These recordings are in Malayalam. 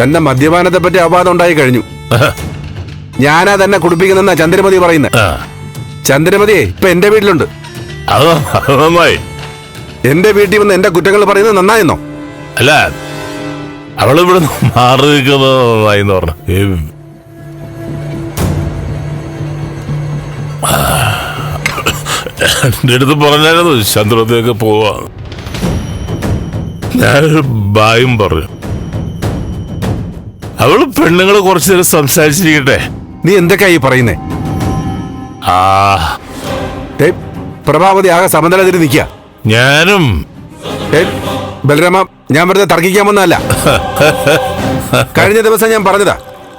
തന്റെ മദ്യപാനത്തെ പറ്റി അപവാദം ഉണ്ടായി കഴിഞ്ഞു. ഞാനാ തന്നെ കുടിപ്പിക്കുന്നെന്നാ ചന്ദ്രമതി പറയുന്നത് ചന്ദ്രമതിയെ ഇപ്പൊ എന്റെ വീട്ടിലുണ്ട്. എന്റെ വീട്ടിൽ വന്ന് എന്റെ കുറ്റങ്ങൾ പറയുന്നത് നന്നായെന്നോ? അല്ല അവളിവിടെ മാറി നിൽക്കുന്നത് നന്നായി എന്ന് പറഞ്ഞു. അടുത്ത് പറഞ്ഞായിരുന്നു ചന്ദ്രത്തേക്ക് പോവാ. ഞാനൊരു ബായും പറഞ്ഞു. അവൾ പെണ്ണുങ്ങൾ കുറച്ചു നേരം സംസാരിച്ചിരിക്കട്ടെ. നീ എന്തൊക്കെയാ ഈ പറയുന്നേ? ആ. പ്രഭാവതി ആകെ സമനിലതിൽ നിൽക്കുക. ഞാനും. ബലരാമ ഞാൻ വെറുതെ തർക്കിക്കാൻ വന്നതല്ല. കഴിഞ്ഞ ദിവസം ഞാൻ പറഞ്ഞതാ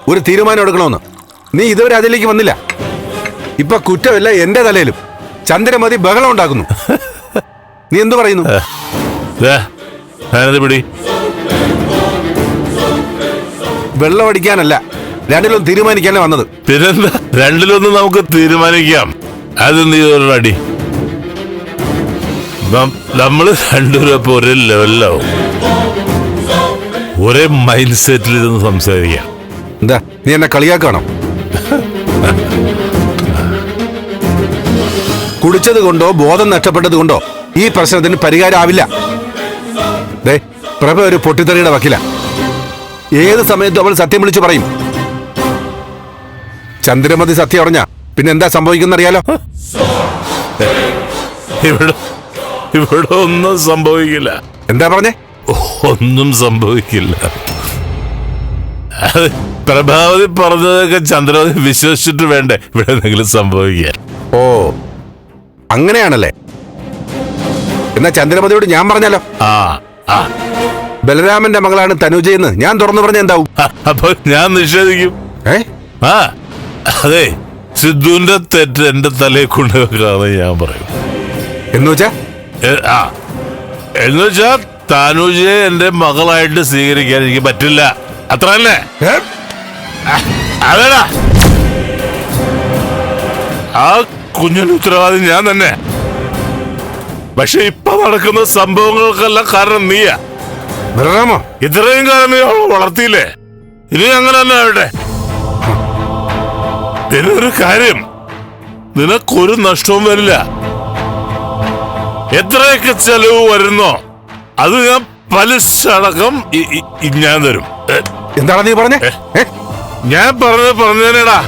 ഒരു തീരുമാനം എടുക്കണമെന്ന്. നീ ഇതുവരെ അതിലേക്ക് വന്നില്ല. ഇപ്പൊ കുറ്റമല്ല എന്റെ തലയിലും. ചന്ദ്രമതി ബഹളം ഉണ്ടാക്കുന്നു. നീ എന്തു പറയുന്നു? ദേ, ഞാനത് പിടി. വെള്ളം രണ്ടിലൊന്നും രണ്ടിലും തീരുമാനിക്കാനേ വന്നത്. പിന്നെന്താ? രണ്ടിലൊന്നും നമുക്ക് തീരുമാനിക്കാം. അത് നീ അടി നം- നമ്മൾ രണ്ടുപേരും ഇപ്പൊ ഒരേ ലെവലിലാവും ഒരേ മൈൻഡ് സെറ്റിൽ ഇരുന്ന് സംസാരിക്കാം. എന്താ നീ എന്നെ കളിയാക്കണം? കുടിച്ചത് കൊണ്ടോ ബോധം നഷ്ടപ്പെട്ടത് കൊണ്ടോ ഈ പ്രശ്നത്തിന് പരിഹാരമാവില്ല ദേ പ്രഭ ഒരു പൊട്ടിത്തെറിയുടെ വക്കില. ഏത് സമയത്തും അവൾ സത്യം വിളിച്ചു പറയും. ചന്ദ്രമതി സത്യം അറിഞ്ഞ? പിന്നെ എന്താ സംഭവിക്കുന്ന അറിയാലോ ഇവിടെ ഇവിടെ ഒന്നും സംഭവിക്കില്ല. എന്താ പറഞ്ഞേ? ഒന്നും സംഭവിക്കില്ല. പ്രഭാവതി പറഞ്ഞതൊക്കെ ചന്ദ്രവതി വിശ്വസിച്ചിട്ട് വേണ്ടേ? ഇവിടെ എന്തെങ്കിലും സംഭവിക്കാൻ. ഓ അങ്ങനെയാണല്ലേ? എന്നാ ചന്ദ്രമതിയോട് ഞാൻ പറഞ്ഞാലോ? ആ ആ. ബലരാമന്റെ മകളാണ് തനുജയെന്ന് ഞാൻ തുറന്നു പറഞ്ഞ എന്താവും? അപ്പൊ ഞാൻ നിഷേധിക്കും. ഏ? ആ അതെ സിദ്ധുവിന്റെ തെറ്റ് എന്റെ തലയിൽ കൊണ്ടുവെക്കാന്ന് ഞാൻ പറയും. എന്ന് വെച്ചാ? എ- ആ എന്ന് വെച്ചാ താനൂജയെ എന്റെ മകളായിട്ട് സ്വീകരിക്കാൻ എനിക്ക് പറ്റില്ല. അത്ര അല്ലേ? ഏ? അതേടാ. ആ കുഞ്ഞിന് ഉത്തരവാദി ഞാൻ തന്നെ. പക്ഷെ ഇപ്പൊ നടക്കുന്ന സംഭവങ്ങൾക്കെല്ലാം കാരണം നീയാ. ബലരാമോ ഇത്രയും കാലം നീ അവളെ വളർത്തിയില്ലേ? ഇനി അങ്ങനെ തന്നെ ആവട്ടെ ഇതിനൊരു കാര്യം നിനക്കൊരു നഷ്ടവും വരില്ല. എത്രയൊക്കെ ചെലവ് വരുന്നോ അത് ഞാൻ പലിശ അടക്കം ഞാൻ തരും. എന്താണ് നീ പറഞ്ഞേ? ഞാൻ പറഞ്ഞത് പറഞ്ഞേനേടാ.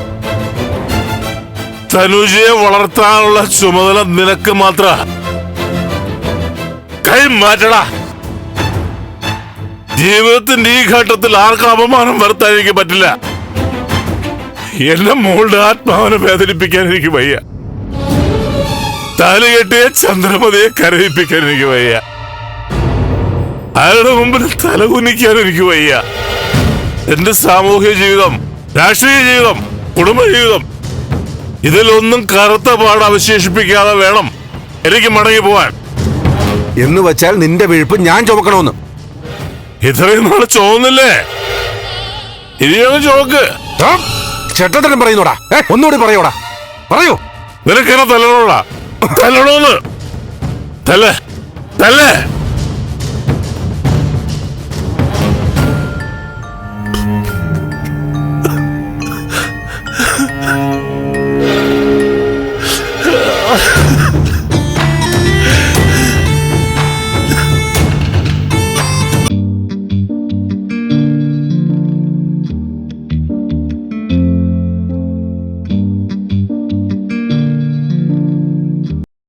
തനുജയെ വളർത്താനുള്ള ചുമതല നിനക്ക് മാത്ര. കൈ മാറ്റടാ. ജീവിതത്തിന്റെ ഈ ഘട്ടത്തിൽ ആർക്കും അപമാനം വരുത്താൻ എനിക്ക് പറ്റില്ല. എന്റെ മോളുടെ ആത്മാവിനെ വേദനിപ്പിക്കാൻ എനിക്ക് വയ്യ. താലി കെട്ടിയ ചന്ദ്രമതിയെ കരയിപ്പിക്കാൻ എനിക്ക് വയ്യ. അയാളുടെ മുമ്പിൽ തല തലകുനിക്കാൻ എനിക്ക് വയ്യ. എന്റെ സാമൂഹ്യ ജീവിതം രാഷ്ട്രീയ ജീവിതം കുടുംബ ജീവിതം ഇതിലൊന്നും കറുത്ത പാട അവശേഷിപ്പിക്കാതെ വേണം എനിക്ക് മടങ്ങി പോവാൻ. എന്ന് വെച്ചാൽ നിന്റെ വീഴ്പ്പ് ഞാൻ ചുമക്കണമെന്ന്. ഇത്രയും നാൾ ചോന്നില്ലേ ഇനിയൊന്ന് ചോക്ക്. ആ? ചെറ്റത്തരം പറയുന്നോടാ. ഒന്നുകൂടി പറയോടാ. പറയൂ. നിനക്കെന്നെ തല്ലണോടാ? തല്ലണോന്ന്? തല്ലേ തല്ലേ.